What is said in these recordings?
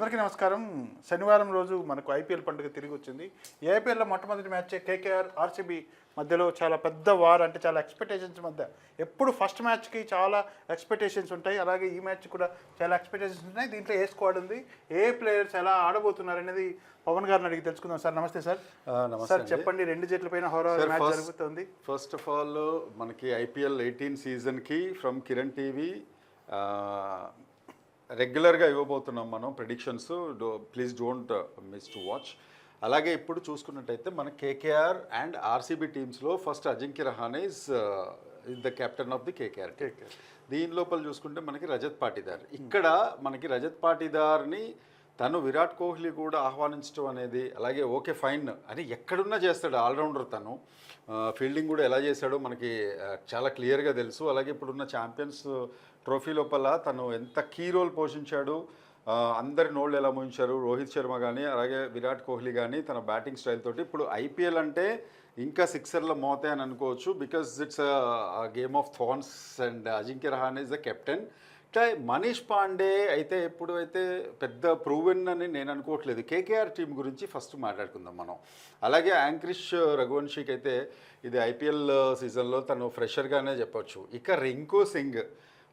అందరికీ నమస్కారం. శనివారం రోజు మనకు ఐపీఎల్ పండుగ తిరిగి వచ్చింది. ఈ ఐపీఎల్లో మొట్టమొదటి మ్యాచ్ కేకేఆర్ ఆర్సీబీ మధ్యలో చాలా పెద్ద వార్ అంటే చాలా ఎక్స్పెక్టేషన్స్ మధ్య. ఎప్పుడు ఫస్ట్ మ్యాచ్కి చాలా ఎక్స్పెక్టేషన్స్ ఉంటాయి. అలాగే ఈ మ్యాచ్ కూడా చాలా ఎక్స్పెక్టేషన్స్ ఉన్నాయి. దీంట్లో ఏ స్క్వాడ్ ఉంది? ఏ ప్లేయర్స్ ఎలా ఆడబోతున్నారు అనేది పవన్ గారిని అడిగి తెలుసుకుందాం. సార్ నమస్తే సార్. సార్. చెప్పండి రెండు జట్ల పైన హోరా మ్యాచ్ జరుగుతుంది. ఫస్ట్ ఆఫ్ ఆల్ మనకి ఐపీఎల్ ఎయిటీన్ సీజన్కి ఫ్రమ్ కిరణ్ టీవీ రెగ్యులర్గా ఇవ్వబోతున్నాం మనం predictions please don't miss to watch అలాగే ఇప్పుడు చూసుకున్నట్టయితే మన KKR and RCB టీమ్స్లో first Ajinkya Rahane is is the captain of the KKR దీని లోపల చూసుకుంటే మనకి రజత్ పాటీదార్. ఇక్కడ మనకి రజత్ పాటీదార్ని తను విరాట్ కోహ్లీ కూడా ఆహ్వానించడం అనేది అలాగే ఓకే ఫైన్ అని ఎక్కడున్నా చేస్తాడు ఆల్రౌండర్ తను. ఫీల్డింగ్ కూడా ఎలా చేశాడో మనకి ఆ, చాలా క్లియర్గా తెలుసు. అలాగే ఇప్పుడున్న ఛాంపియన్స్ ట్రోఫీ లోపల తను ఎంత కీ రోల్ పోషించాడు అందరి నోళ్ళు ఎలా ముంచారు రోహిత్ శర్మ కానీ అలాగే విరాట్ కోహ్లీ కానీ తన బ్యాటింగ్ స్టైల్ తోటి. ఇప్పుడు ఐపీఎల్ అంటే ఇంకా సిక్సర్ల మోతే అని అనుకోవచ్చు because it's game of thrones and Ajinkya Rahane is the captain. అంటే మనీష్ పాండే అయితే ఎప్పుడు అయితే పెద్ద ప్రూవెన్ అని నేను అనుకోవట్లేదు. కేకేఆర్ టీం గురించి ఫస్ట్ మాట్లాడుకుందాం మనం. అలాగే యాంక్రిష్ రఘువంశీకి అయితే ఇది ఐపీఎల్ సీజన్లో తను ఫ్రెషర్గానే చెప్పొచ్చు. ఇక రింకు సింగ్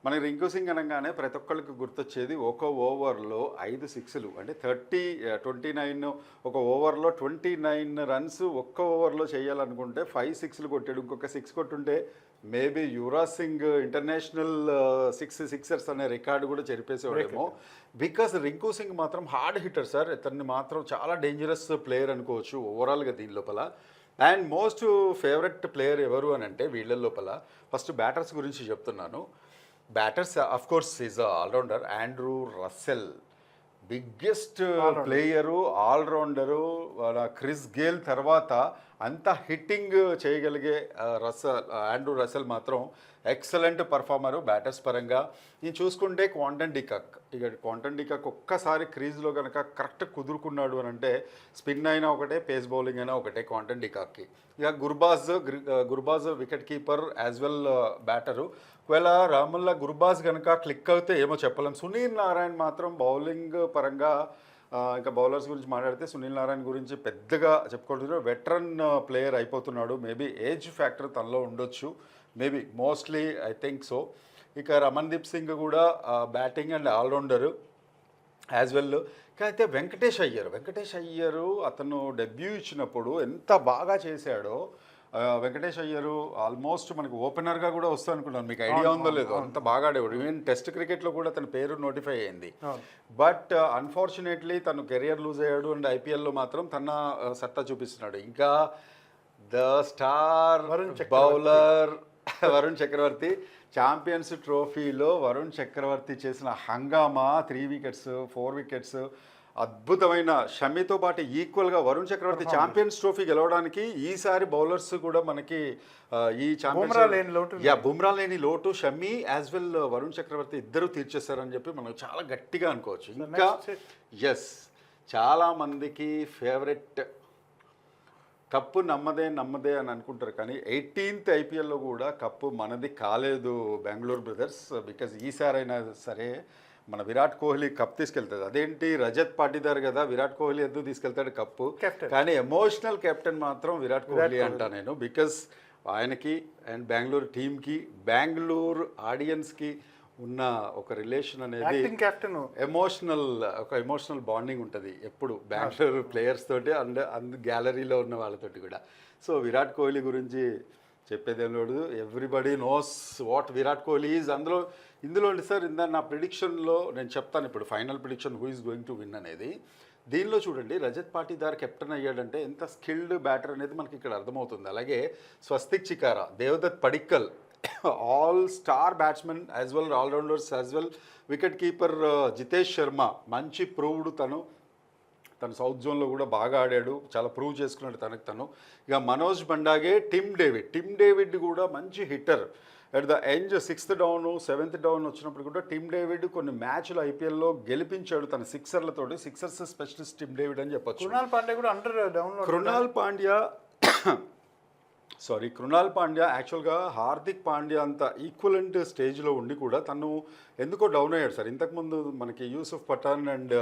మనకి రింకు సింగ్ అనగానే ప్రతి ఒక్కరికి గుర్తొచ్చేది ఒక ఓవర్లో ఐదు సిక్స్లు. అంటే థర్టీ ట్వంటీ నైన్ ఒక ఓవర్లో ట్వంటీ నైన్ రన్స్ ఒక్క ఓవర్లో చేయాలనుకుంటే ఫైవ్ సిక్స్లు కొట్టాడు. ఇంకొక six కొట్టుంటే maybe Yuvraj Singh international six sixers అనే రికార్డు కూడా చెరిపేసేవాడేమో. బికాస్ రింకు సింగ్ మాత్రం హార్డ్ హిట్టర్ సార్. ఇతన్ని మాత్రం చాలా డేంజరస్ ప్లేయర్ అనుకోవచ్చు ఓవరాల్గా దీని లోపల. అండ్ మోస్ట్ ఫేవరెట్ ప్లేయర్ ఎవరు అని అంటే వీళ్ళ లోపల. ఫస్ట్ బ్యాటర్స్ గురించి చెప్తున్నాను. Batters of course is allrounder Andre Russell biggest player allrounder Chris Gayle తర్వాత అంత హిట్టింగ్ చేయగలిగే రసల్ ఆండ్రూ రసెల్ మాత్రం ఎక్సలెంట్ పర్ఫార్మరు బ్యాటర్స్ పరంగా. నేను చూసుకుంటే క్వాంటన్ డికాక్ ఇక క్వాంటన్ డికాక్ ఒక్కసారి క్రీజ్లో కనుక కరెక్ట్ కుదురుకున్నాడు అని అంటే స్పిన్ అయినా ఒకటే పేస్ బౌలింగ్ అయినా ఒకటే క్వాంటన్ డికాక్కి ఇక Gurbaz గ్రి- Gurbaz wicket keeper as well batter ఒకవేళ రాముల్లా గురుబాస్ కనుక క్లిక్ అవుతే ఏమో చెప్పలేం. సునీల్ నారాయణ్ మాత్రం బౌలింగ్ పరంగా ఇంకా బౌలర్స్ గురించి మాట్లాడితే సునీల్ నారాయణ గురించి పెద్దగా చెప్పుకుంటున్నారు వెటరన్ ప్లేయర్ అయిపోతున్నాడు. మేబీ ఏజ్ ఫ్యాక్టర్ తనలో ఉండొచ్చు. Maybe mostly I think so. ఇక రమన్దీప్ సింగ్ కూడా batting and allrounder as well. అయితే వెంకటేష్ అయ్యర్ వెంకటేష్ అయ్యరు అతను డెబ్యూ ఇచ్చినప్పుడు ఎంత బాగా చేశాడో వెంకటేష్ అయ్యరు ఆల్మోస్ట్ మనకు ఓపెనర్గా కూడా వస్తా అనుకున్నాను. మీకు ఐడియా ఉందో లేదో అంత బాగా ఆడేవాడు. ఈవెన్ టెస్ట్ క్రికెట్లో కూడా తన పేరు నోటిఫై అయింది. బట్ అన్ఫార్చునేట్లీ తను కెరియర్ లూజ్ అయ్యాడు అండ్ ఐపీఎల్లో మాత్రం తన సత్తా చూపిస్తున్నాడు. ఇంకా the star. Bowler Varun Chakravarthy champions ట్రోఫీలో వరుణ్ చక్రవర్తి చేసిన హంగామా త్రీ వికెట్స్ ఫోర్ వికెట్స్ అద్భుతమైన షమితో పాటు ఈక్వల్గా వరుణ్ చక్రవర్తి ఛాంపియన్స్ ట్రోఫీ గెలవడానికి ఈసారి బౌలర్స్ కూడా మనకి ఈ లోటు. యా బుమ్రా లేని లోటు. షమి యాజ్ వెల్ వరుణ్ చక్రవర్తి ఇద్దరు తీర్చేస్తారని చెప్పి మనం చాలా గట్టిగా అనుకోవచ్చు. ఇంకా ఎస్ చాలా మందికి ఫేవరెట్ కప్పు నమ్మదే నమ్మదే అని అనుకుంటారు. కానీ ఎయిటీన్త్ ఐపీఎల్లో కూడా కప్పు మనది కాలేదు బెంగళూరు బ్రదర్స్ బికాజ్ ఈసారైనా సరే మన విరాట్ కోహ్లీ కప్ తీసుకెళ్తాడు. అదేంటి? రజత్ పాటీదార్ కదా విరాట్ కోహ్లీ ఎందుకు తీసుకెళ్తాడు కప్పు. కానీ ఎమోషనల్ కెప్టెన్ మాత్రం విరాట్ కోహ్లీ అంటా నేను బికాస్ ఆయనకి అండ్ బెంగళూరు టీంకి బెంగళూరు ఆడియన్స్కి ఉన్న ఒక రిలేషన్ అనేది కెప్టెన్ ఎమోషనల్ ఒక ఎమోషనల్ బాండింగ్ ఉంటుంది ఎప్పుడు బెంగళూరు ప్లేయర్స్ తోటి అండ్ అందు గ్యాలరీలో ఉన్న వాళ్ళతోటి కూడా. సో విరాట్ కోహ్లీ గురించి చెప్పేదేం లేదు everybody knows what Virat Kohli is అందులో ఇందులో సార్ ఇందా నా ప్రిడిక్షన్లో నేను చెప్తాను ఇప్పుడు final prediction who is going to win అనేది. దీనిలో చూడండి రజత్ పాటిదార్ కెప్టెన్ అయ్యాడంటే ఎంత స్కిల్డ్ బ్యాటర్ అనేది మనకి ఇక్కడ అర్థమవుతుంది. అలాగే Swastik Chikara Devdutt Padikkal all star batsmen as well allrounders as well wicket keeper Jitesh Sharma మంచి ప్రూవ్డ్ తను. తను సౌత్ జోన్లో కూడా బాగా ఆడాడు. చాలా ప్రూవ్ చేసుకున్నాడు తనకు తను. ఇక Manoj Bhandage Tim David. Tim David కూడా మంచి hitter. At the end sixth down seventh down వచ్చినప్పుడు కూడా టిమ్ డేవిడ్ కొన్ని మ్యాచ్లు ఐపీఎల్లో గెలిపించాడు తన సిక్సర్లతోటి. సిక్సర్స్ స్పెషలిస్ట్ టిమ్ డేవిడ్ అని చెప్పొచ్చు. కృణాల్ పాండే కూడా under down Krunal Pandya sorry Krunal Pandya యాక్చువల్గా హార్దిక్ పాండ్యా అంత ఈక్వలెంట్ స్టేజ్లో ఉండి కూడా తను ఎందుకో డౌన్ అయ్యాడు సార్. ఇంతకుముందు మనకి యూసుఫ్ పఠాన్ అండ్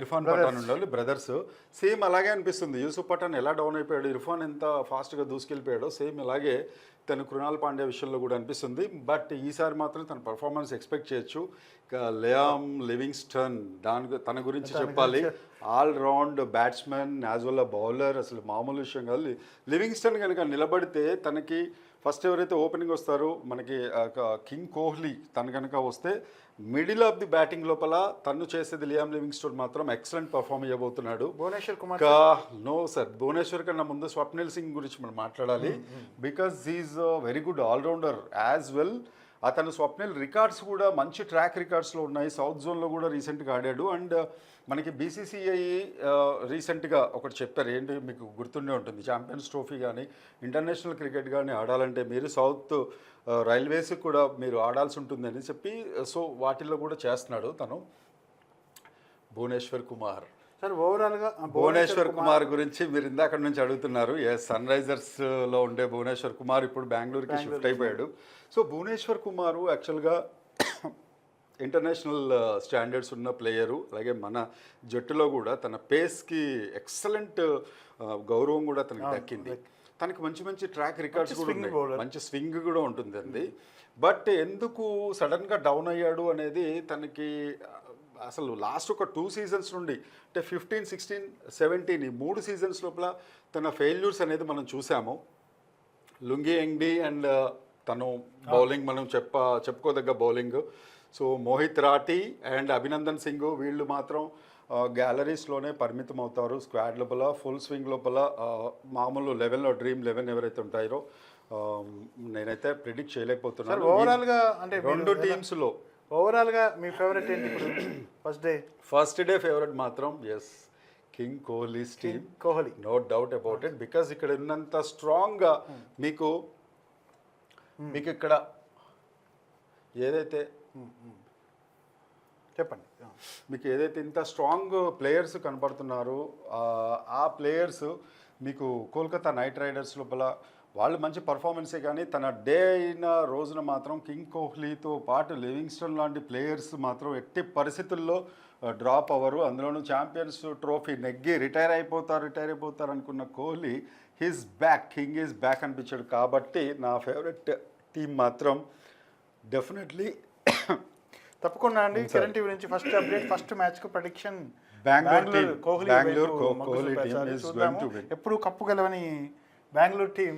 ఇర్ఫాన్ పఠాన్ ఉండాలి బ్రదర్స్. సేమ్ అలాగే అనిపిస్తుంది. యూసుఫ్ పఠాన్ ఎలా డౌన్ అయిపోయాడు ఇర్ఫాన్ ఎంత ఫాస్ట్గా దూసుకెళ్ళిపోయాడో సేమ్ ఇలాగే తను కృణాల్ పాండ్యా విషయంలో కూడా అనిపిస్తుంది. బట్ ఈసారి మాత్రం తన పర్ఫార్మెన్స్ ఎక్స్పెక్ట్ చేయొచ్చు. ఇక లేయామ్ లివింగ్స్టన్ దాని తన గురించి చెప్పాలి. All round batsmen as well bowler అసలు మామూలు విషయం కాదు. లివింగ్స్టన్ కనుక నిలబడితే తనకి ఫస్ట్ ఎవరైతే ఓపెనింగ్ వస్తారో మనకి కింగ్ కోహ్లీ తను కనుక వస్తే మిడిల్ ఆఫ్ ది బ్యాటింగ్ లోపల తను చేసేది లియామ్ లివింగ్స్టోన్ మాత్రం ఎక్సలెంట్ పర్ఫామ్ ఇవ్వబోతున్నాడు. భువనేశ్వర్ కుమార్ నో సార్ భువనేశ్వర్ కన్నా ముందు స్వప్నిల్ సింగ్ గురించి మనం మాట్లాడాలి. Because is very good allrounder as well. అతను స్వప్నిల్ రికార్డ్స్ కూడా మంచి ట్రాక్ రికార్డ్స్లో ఉన్నాయి. సౌత్ జోన్లో కూడా రీసెంట్గా ఆడాడు. అండ్ uh, మనకి బీసీసీఐ uh, రీసెంట్గా ఒకటి చెప్పారు. ఏంటి మీకు గుర్తుండే ఉంటుంది. ఛాంపియన్స్ ట్రోఫీ కానీ ఇంటర్నేషనల్ క్రికెట్ కానీ ఆడాలంటే మీరు సౌత్ uh, రైల్వేస్ కూడా మీరు ఆడాల్సి ఉంటుందని చెప్పి సో వాటిల్లో కూడా చేస్తున్నాడు తను. భువనేశ్వర్ కుమార్. సార్ ఓవరాల్గా భువనేశ్వర్ కుమార్ గురించి మీరు ఇందాక నుంచి అడుగుతున్నారు. ఎస్ సన్ రైజర్స్లో ఉండే భువనేశ్వర్ కుమార్ ఇప్పుడు బెంగళూరుకి షిఫ్ట్ అయిపోయాడు. సో భువనేశ్వర్ కుమార్ యాక్చువల్గా ఇంటర్నేషనల్ స్టాండర్డ్స్ ఉన్న ప్లేయరు అలాగే మన జట్టులో కూడా తన పేస్కి ఎక్సలెంట్ గౌరవం కూడా తనకి దక్కింది. తనకి మంచి మంచి ట్రాక్ రికార్డ్స్ కూడా ఉన్నాయి. మంచి స్వింగ్ కూడా ఉంటుందండి. బట్ ఎందుకు సడన్గా డౌన్ అయ్యాడు అనేది తనకి అసలు లాస్ట్ ఒక టూ సీజన్స్ నుండి అంటే ఫిఫ్టీన్ సిక్స్టీన్ సెవెంటీన్ ఈ మూడు సీజన్స్ లోపల తన ఫెయిల్యూర్స్ అనేది మనం చూసాము. లుంగి ఎంగ్డి అండ్ తను బౌలింగ్ మనం చెప్ప చెప్పుకోదగ్గ bowling. So Mohit Rathee and Abhinandan Singh వీళ్ళు మాత్రం గ్యాలరీస్లోనే పరిమితం అవుతారు. స్క్వాడ్ లోపల ఫుల్ స్వింగ్ లోపల మామూలు లెవెన్లో డ్రీమ్ లెవెన్ ఎవరైతే ఉంటారో నేనైతే ప్రిడిక్ట్ చేయలేకపోతున్నాను. ఓవరాల్గా అంటే రెండు టీమ్స్లో ఓవరాల్గా మీ ఫేవరెట్ ఏంటి ఇప్పుడు? First day first day favourite మాత్రం is king Kohli's team Kohli no doubt about it because ఇక్కడ ఉన్నంత స్ట్రాంగ్గా మీకు మీకు ఇక్కడ ఏదైతే చెప్పండి. మీకు ఏదైతే ఇంత స్ట్రాంగ్ ప్లేయర్స్ కనపడుతున్నారో ఆ- ఆ ప్లేయర్స్ మీకు కోల్కతా నైట్ రైడర్స్ లోపల వాళ్ళు మంచి పర్ఫార్మెన్సే కానీ తన డే అయిన రోజున మాత్రం కింగ్ కోహ్లీతో పాటు లివింగ్స్టన్ లాంటి ప్లేయర్స్ మాత్రం ఎట్టి పరిస్థితుల్లో డ్రాప్ అవ్వరు. అందులోనూ ఛాంపియన్స్ ట్రోఫీ నెగ్గి రిటైర్ అయిపోతారు రిటైర్ అయిపోతారు అనుకున్న Kohli his back king is back అనిపించాడు. కాబట్టి నా ఫేవరెట్ టీం మాత్రం డెఫినెట్లీ తప్పకుండా అండి. కిరణ్ టీవీ నుంచి ఫస్ట్ అప్డేట్ ఫస్ట్ మ్యాచ్కు ప్రొడిక్షన్ బెంగళూరు. కోహ్లీ. ఎప్పుడు కప్పు గెలవని బెంగళూరు టీం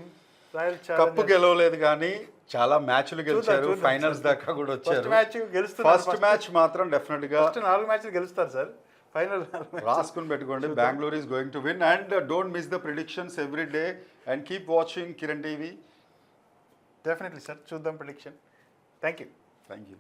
కప్పు గెలవలేదు కానీ చాలా మ్యాచ్లు గెలిచారు. ఫైనల్స్ దాకా కూడా వచ్చారు. మ్యాచ్ గెలుస్తున్నారు ఫస్ట్ మ్యాచ్ మాత్రం డెఫినెట్గా నాలుగు మ్యాచ్లు గెలుస్తారు సార్ ఫైనల్ రాసుకుని పెట్టుకోండి. Bengaluru is going to win and don't miss the predictions every day and keep watching Kiran TV definitely sir చూద్దాం prediction thank you thank you